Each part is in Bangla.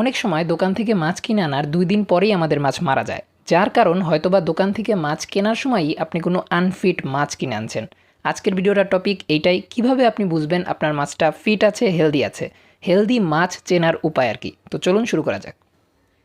অনেক সময় দোকান থেকে মাছ কিনে আনার দুই দিন পরেই আমাদের মাছ মারা যায়। যার কারণ হয়তোবা দোকান থেকে মাছ কেনার সময়ই আপনি কোনো আনফিট মাছ কিনে আনছেন। আজকের ভিডিওটার টপিক এইটাই, কীভাবে আপনি বুঝবেন আপনার মাছটা ফিট আছে হেলদি আছে? হেলদি মাছ চেনার উপায় আর কি? তো চলুন শুরু করা যাক।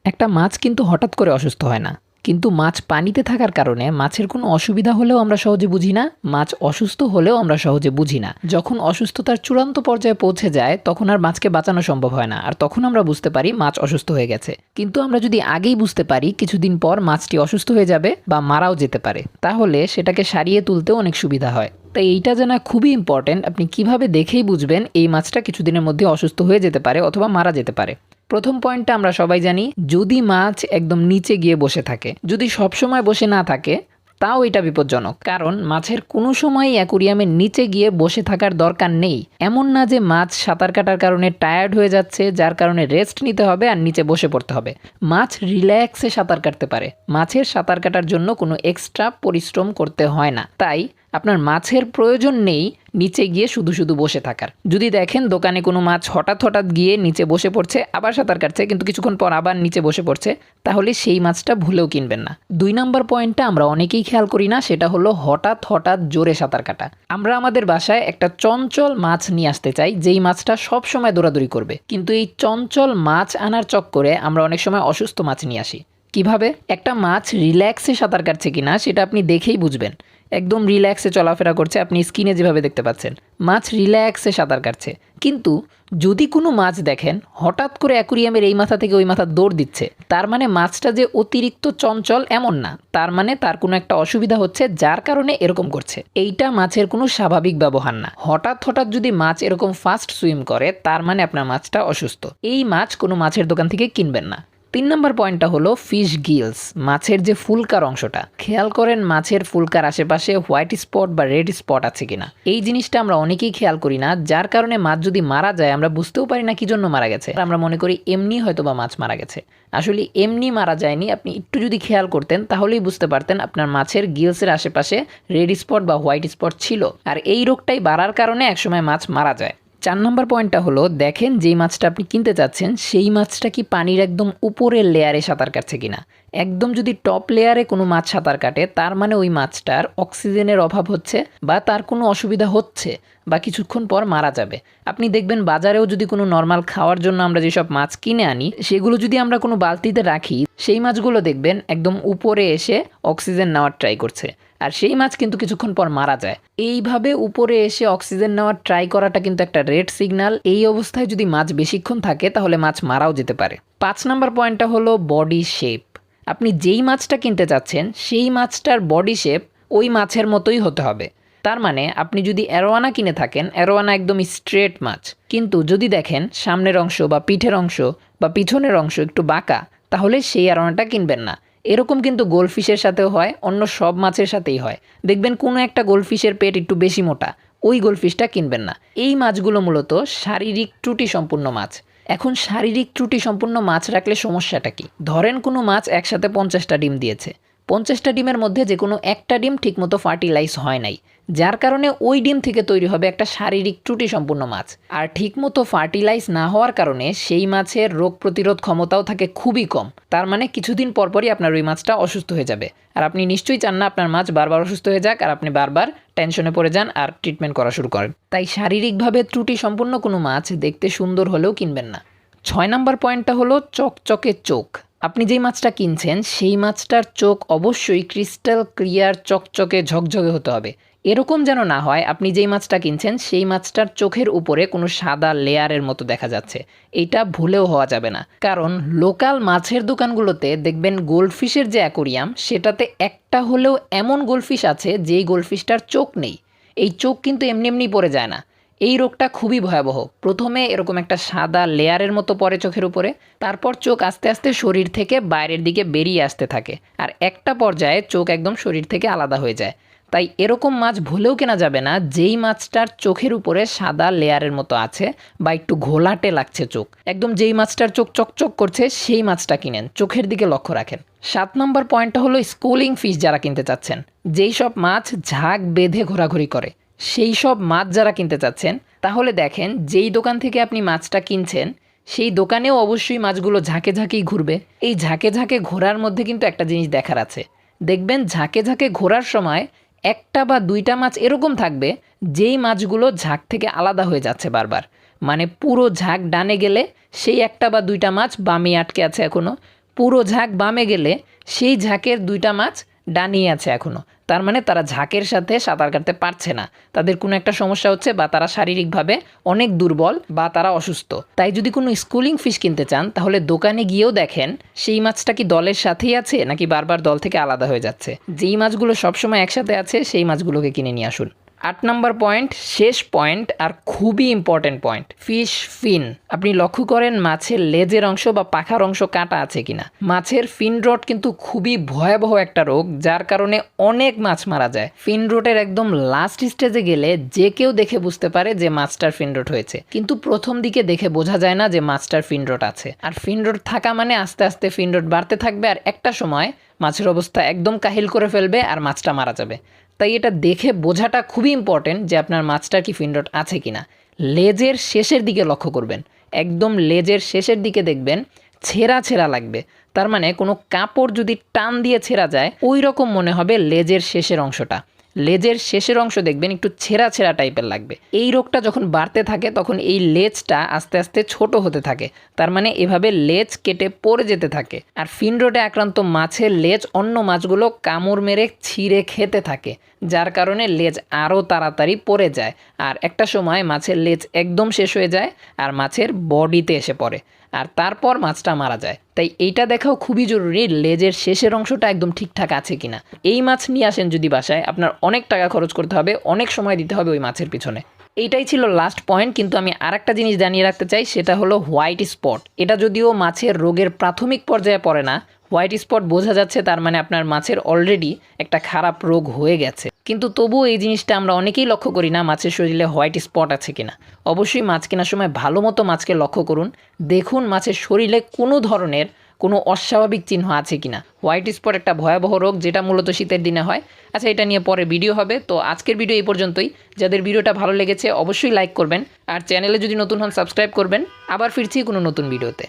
একটা মাছ কিন্তু হঠাৎ করে অসুস্থ হয় না। কিন্তু মাছ পানিতে থাকার কারণে মাছের কোনো অসুবিধা হলেও আমরা সহজে বুঝি না, মাছ অসুস্থ হলেও আমরা সহজে বুঝি না। যখন অসুস্থতার চূড়ান্ত পর্যায়ে পৌঁছে যায়, তখন আর মাছকে বাঁচানো সম্ভব হয় না, আর তখন আমরা বুঝতে পারি মাছ অসুস্থ হয়ে গেছে। কিন্তু আমরা যদি আগেই বুঝতে পারি কিছুদিন পর মাছটি অসুস্থ হয়ে যাবে বা মারাও যেতে পারে, তাহলে সেটাকে সারিয়ে তুলতেও অনেক সুবিধা হয়। তাই এইটা জানা খুবই ইম্পর্ট্যান্ট আপনি কীভাবে দেখেই বুঝবেন এই মাছটা কিছুদিনের মধ্যে অসুস্থ হয়ে যেতে পারে অথবা মারা যেতে পারে। প্রথম পয়েন্টটা আমরা সবাই জানি, যদি মাছ একদম নিচে গিয়ে বসে থাকে, যদি সব সময় বসে না থাকে, তাও এটা বিপজ্জনক। কারণ মাছের কোনো সময়ই অ্যাকুরিয়ামের নিচে গিয়ে বসে থাকার দরকার নেই। এমন না যে মাছ সাঁতার কাটার কারণে টায়ার্ড হয়ে যাচ্ছে, যার কারণে রেস্ট নিতে হবে আর নিচে বসে পড়তে হবে। মাছ রিল্যাক্সে সাঁতার কাটতে পারে। মাছের সাঁতার কাটার জন্য কোনো এক্সট্রা পরিশ্রম করতে হয় না। তাই আপনার মাছের প্রয়োজন নেই নিচে গিয়ে শুধু শুধু বসে থাকার। যদি দেখেন দোকানে কোনো মাছ হঠাৎ হঠাৎ গিয়ে নিচে বসে পড়ছে, আবার সাঁতার কাটছে, কিন্তু কিছুক্ষণ পর আবার নিচে বসে পড়ছে, তাহলে সেই মাছটা ভুলেও কিনবেন না। দুই নম্বর পয়েন্টটা আমরা অনেকেই খেয়াল করি না, সেটা হলো হঠাৎ হঠাৎ জোরে সাঁতার কাটা। আমরা আমাদের বাসায় একটা চঞ্চল মাছ নিয়ে আসতে চাই, যেই মাছটা সব সময় দৌড়াদৌড়ি করবে। কিন্তু এই চঞ্চল মাছ আনার চক্করে আমরা অনেক সময় অসুস্থ মাছ নিয়ে আসি। কীভাবে? একটা মাছ রিল্যাক্সে সাঁতার কাটছে কিনা, সেটা আপনি দেখেই বুঝবেন। একদম রিল্যাক্সে চলাফেরা করছে। আপনি স্ক্রিনে যেভাবে দেখতে পাচ্ছেন, মাছ রিল্যাক্সে সাঁতার কাটছে। কিন্তু যদি কোনো মাছ দেখেন, হঠাৎ করে অ্যাকুরিয়ামের এই মাথা থেকে ওই মাথা দৌড় দিচ্ছে, তার মানে মাছটা যে অতিরিক্ত চঞ্চল এমন না। তার মানে তার কোনো একটা অসুবিধা হচ্ছে, যার কারণে এরকম করছে। এইটা মাছের কোনো স্বাভাবিক ব্যবহার না। হঠাৎ হঠাৎ যদি মাছ এরকম ফাস্ট সুইম করে, তার মানে আপনার মাছটা অসুস্থ। এই মাছ কোনো মাছের দোকান থেকে কিনবেন না। তিন নম্বর পয়েন্টটা হলো ফিশ গিলস মাছের যে ফুলকার অংশটা। খেয়াল করেন মাছের ফুলকার আশেপাশে হোয়াইট স্পট বা রেড স্পট আছে কিনা। এই জিনিসটা আমরা অনেকেই খেয়াল করি না, যার কারণে মাছ যদি মারা যায়, আমরা বুঝতেও পারি না কি জন্য মারা গেছে। আমরা মনে করি এমনি হয়তো বা মাছ মারা গেছে। আসলে এমনি মারা যায়নি, আপনি একটু যদি খেয়াল করতেন, তাহলেই বুঝতে পারতেন আপনার মাছের গিলসের আশেপাশে রেড স্পট বা হোয়াইট স্পট ছিল। আর এই রোগটাই বাড়ার কারণে একসময় মাছ মারা যায়। চার নম্বর পয়েন্টটা হলো, দেখেন যেই মাছটা আপনি কিনতে চাচ্ছেন সেই মাছটা কি পানির একদম উপরের লেয়ারে সাঁতার কাটছে কিনা? একদম যদি টপ লেয়ারে কোনো মাছ সাঁতার কাটে, তার মানে ওই মাছটার অক্সিজেনের অভাব হচ্ছে বা তার কোনো অসুবিধা হচ্ছে বা কিছুক্ষণ পর মারা যাবে। আপনি দেখবেন বাজারেও যদি কোনো নর্মাল খাওয়ার জন্য আমরা যেসব মাছ কিনে আনি, সেগুলো যদি আমরা কোনো বালতিতে রাখি, সেই মাছগুলো দেখবেন একদম উপরে এসে অক্সিজেন নেওয়ার ট্রাই করছে। আর সেই মাছ কিন্তু কিছুক্ষণ পর মারা যায়। এইভাবে উপরে এসে অক্সিজেন নেওয়ার ট্রাই করাটা কিন্তু একটা রেড সিগন্যাল এই অবস্থায় যদি মাছ বেশিক্ষণ থাকে, তাহলে মাছ মারাও যেতে পারে। পাঁচ নম্বর পয়েন্টটা হলো বডি শেপ আপনি যেই মাছটা কিনতে চাচ্ছেন সেই মাছটার বডি শেপ ওই মাছের মতোই হতে হবে। তার মানে আপনি যদি অ্যারোয়ানা কিনে থাকেন, অ্যারোয়ানা একদম স্ট্রেট মাছ। কিন্তু যদি দেখেন সামনের অংশ বা পিঠের অংশ বা পিছনের অংশ একটু বাঁকা, তাহলে সেই অ্যারোয়ানাটা কিনবেন না। এরকম কিন্তু গোলফিশের সাথেও হয়, অন্য সব মাছের সাথেই হয়। দেখবেন কোনো একটা গোলফিশের পেট একটু বেশি মোটা, ওই গোলফিশটা কিনবেন না। এই মাছগুলো মূলত শারীরিক ত্রুটি সম্পূর্ণ মাছ। এখন শারীরিক ত্রুটি সম্পূর্ণ মাছ রাখলে সমস্যাটা কি? ধরেন কোনো মাছ একসাথে পঞ্চাশটা ডিম দিয়েছে। পঞ্চাশটা ডিমের মধ্যে যে কোনো একটা ডিম ঠিকমতো ফার্টিলাইজ হয় নাই। যার কারণে ওই ডিম থেকে তৈরি হবে একটা শারীরিক ত্রুটি সম্পূর্ণ মাছ। আর ঠিকমতো ফার্টিলাইজ না হওয়ার কারণে সেই মাছের রোগ প্রতিরোধ ক্ষমতাও থাকে খুবই কম। তার মানে কিছুদিন পরপরই আপনার ওই মাছটা অসুস্থ হয়ে যাবে। আর আপনি নিশ্চয়ই চান না আপনার মাছ বারবার অসুস্থ হয়ে যাক আর আপনি বারবার টেনশনে পড়ে যান আর ট্রিটমেন্ট করা শুরু করেন। তাই শারীরিকভাবে ত্রুটি সম্পূর্ণ কোনো মাছ দেখতে সুন্দর হলেও কিনবেন না। ছয় নম্বর পয়েন্টটা হলো চকচকে চোখ। আপনি যেই মাছটা কিনছেন, সেই মাছটার চোখ অবশ্যই ক্রিস্টাল ক্লিয়ার, চকচকে, ঝকঝকে হতে হবে। এরকম যেন না হয়, আপনি যেই মাছটা কিনছেন, সেই মাছটার চোখের উপরে কোনো সাদা লেয়ারের মতো দেখা যাচ্ছে। এটা ভুলেও হওয়া যাবে না। কারণ লোকাল মাছের দোকানগুলোতে দেখবেন গোল্ডফিশের যে অ্যাকোরিয়াম, সেটাতে একটা হলেও এমন গোল্ডফিশ আছে যেই গোল্ডফিশটার চোখ নেই। এই চোখ কিন্তু এমনি এমনি পড়ে যায় না। এই রোগটা খুবই ভয়াবহ। প্রথমে এরকম একটা সাদা লেয়ারের মতো পড়ে চোখের উপরে, তারপর চোখ আস্তে আস্তে শরীর থেকে বাইরের দিকে বেরিয়ে আসতে থাকে আর একটা পর্যায়ে চোখ একদম শরীর থেকে আলাদা হয়ে যায়। তাই এরকম মাছ ভুলেও কেনা যাবে না, যেই মাছটার চোখের উপরে সাদা লেয়ারের মতো আছে বা একটু ঘোলাটে লাগছে চোখ। একদম যেই মাছটার চোখ চকচক করছে, সেই মাছটা কিনেন, চোখের দিকে লক্ষ্য রাখেন। সাত নম্বর পয়েন্টটা হলো স্কুলিং ফিশ যারা কিনতে চাচ্ছেন, যেই সব মাছ ঝাঁক বেঁধে ঘোরাঘুরি করে। সেই সব মাছ যারা কিনতে চাচ্ছেন, তাহলে দেখেন যেই দোকান থেকে আপনি মাছটা কিনছেন, সেই দোকানেও অবশ্যই মাছগুলো ঝাঁকে ঝাঁকেই ঘুরবে। এই ঝাঁকে ঝাঁকে ঘোরার মধ্যে কিন্তু একটা জিনিস দেখার আছে। দেখবেন ঝাঁকে ঝাঁকে ঘোরার সময় একটা বা দুইটা মাছ এরকম থাকবে, যেই মাছগুলো ঝাঁক থেকে আলাদা হয়ে যাচ্ছে বারবার। মানে পুরো ঝাঁক ডানে গেলে সেই একটা বা দুইটা মাছ বামে আটকে আছে এখনও পুরো ঝাঁক বামে গেলে সেই ঝাঁকের দুইটা মাছ ডানিয়ে আছে এখনও তার মানে তারা ঝাঁকের সাথে সাঁতার কাটতে পারছে না। তাদের কোনো একটা সমস্যা হচ্ছে বা তারা শারীরিকভাবে অনেক দুর্বল বা তারা অসুস্থ। তাই যদি কোনো স্কুলিং ফিশ কিনতে চান, তাহলে দোকানে গিয়েও দেখেন, সেই মাছটা কি দলের সাথেই আছে নাকি বারবার দল থেকে আলাদা হয়ে যাচ্ছে। যেই মাছগুলো সবসময় একসাথে আছে, সেই মাছগুলোকে কিনে নিয়ে আসুন। আট নম্বর পয়েন্ট, শেষ পয়েন্ট আর খুবই ইম্পর্ট্যান্ট পয়েন্ট ফিশ ফিন আপনি লক্ষ্য করেন মাছের লেজের অংশ বা পাখার অংশ কাটা আছে কিনা? মাছের ফিন রট কিন্তু খুবই ভয়াবহ একটা রোগ, যার কারণে অনেক মাছ মারা যায়। ফিন রোটের একদম লাস্ট স্টেজে গেলে যে কেউ দেখে বুঝতে পারে যে মাছটার ফিন রোট হয়েছে। কিন্তু প্রথম দিকে দেখে বোঝা যায় না যে মাছটার ফিন রোট আছে। আর ফিন রোট থাকা মানে আস্তে আস্তে ফিন রোট বাড়তে থাকবে আর একটা সময় মাছের অবস্থা একদম কাহিল করে ফেলবে আর মাছটা মারা যাবে। তাই এটা দেখে বোঝাটা খুবই ইম্পর্টেন্ট যে আপনার মাছটার কি ফিনডট আছে কি না লেজের শেষের দিকে লক্ষ্য করবেন। একদম লেজের শেষের দিকে দেখবেন ছেঁড়া ছেঁড়া লাগবে। তার মানে কোনো কাপড় যদি টান দিয়ে ছেঁড়া যায় ওই রকম মনে হবে লেজের শেষের অংশটা। লেজের শেষের অংশ দেখবেন একটু ছেঁড়া ছেঁড়া টাইপের লাগবে। এই রোগটা যখন বাড়তে থাকে, তখন এই লেজটা আস্তে আস্তে ছোট হতে থাকে। তার মানে এভাবে লেজ কেটে পড়ে যেতে থাকে। আর ফিন রোডে আক্রান্ত মাছের লেজ অন্য মাছগুলো কামড় মেরে ছিঁড়ে খেতে থাকে, যার কারণে লেজ আরও তাড়াতাড়ি পড়ে যায়। আর একটা সময় মাছের লেজ একদম শেষ হয়ে যায় আর মাছের বডিতে এসে পড়ে। আর তারপর মাছটা মারা যায়। তাই এইটা দেখাও খুবই জরুরি, লেজের শেষের অংশটা একদম ঠিকঠাক আছে কিনা। এই মাছ নিয়ে আসেন যদি বাসায়, আপনার অনেক টাকা খরচ করতে হবে, অনেক সময় দিতে হবে ওই মাছের পিছনে। এইটাই ছিল লাস্ট পয়েন্ট কিন্তু আমি আর একটা জিনিস জানিয়ে রাখতে চাই, সেটা হলো হোয়াইট স্পট এটা যদিও মাছের রোগের প্রাথমিক পর্যায়ে পড়ে না হোয়াইট স্পট বোঝা যাচ্ছে তার মানে আপনার মাছের অলরেডি একটা খারাপ রোগ হয়ে গেছে। কিন্তু তবুও এই জিনিসটা আমরা অনেকেই লক্ষ্য করি না মাছের শরীরে হোয়াইট স্পট আছে কিনা। অবশ্যই মাছ কেনার সময় ভালো মতো মাছকে লক্ষ্য করুন। দেখুন মাছের শরীরে কোনো ধরনের কোনো অস্বাভাবিক চিহ্ন আছে কিনা। হোয়াইট স্পট একটা ভয়াবহ রোগ যেটা মূলত শীতের দিনে হয়। আচ্ছা এটা নিয়ে পরে ভিডিও হবে। তো আজকের ভিডিও এই পর্যন্তই। যাদের ভিডিওটা ভালো লেগেছে অবশ্যই লাইক করবেন। আর চ্যানেলে যদি নতুন হন সাবস্ক্রাইব করবেন। আবার ফিরছি কোনো নতুন ভিডিওতে।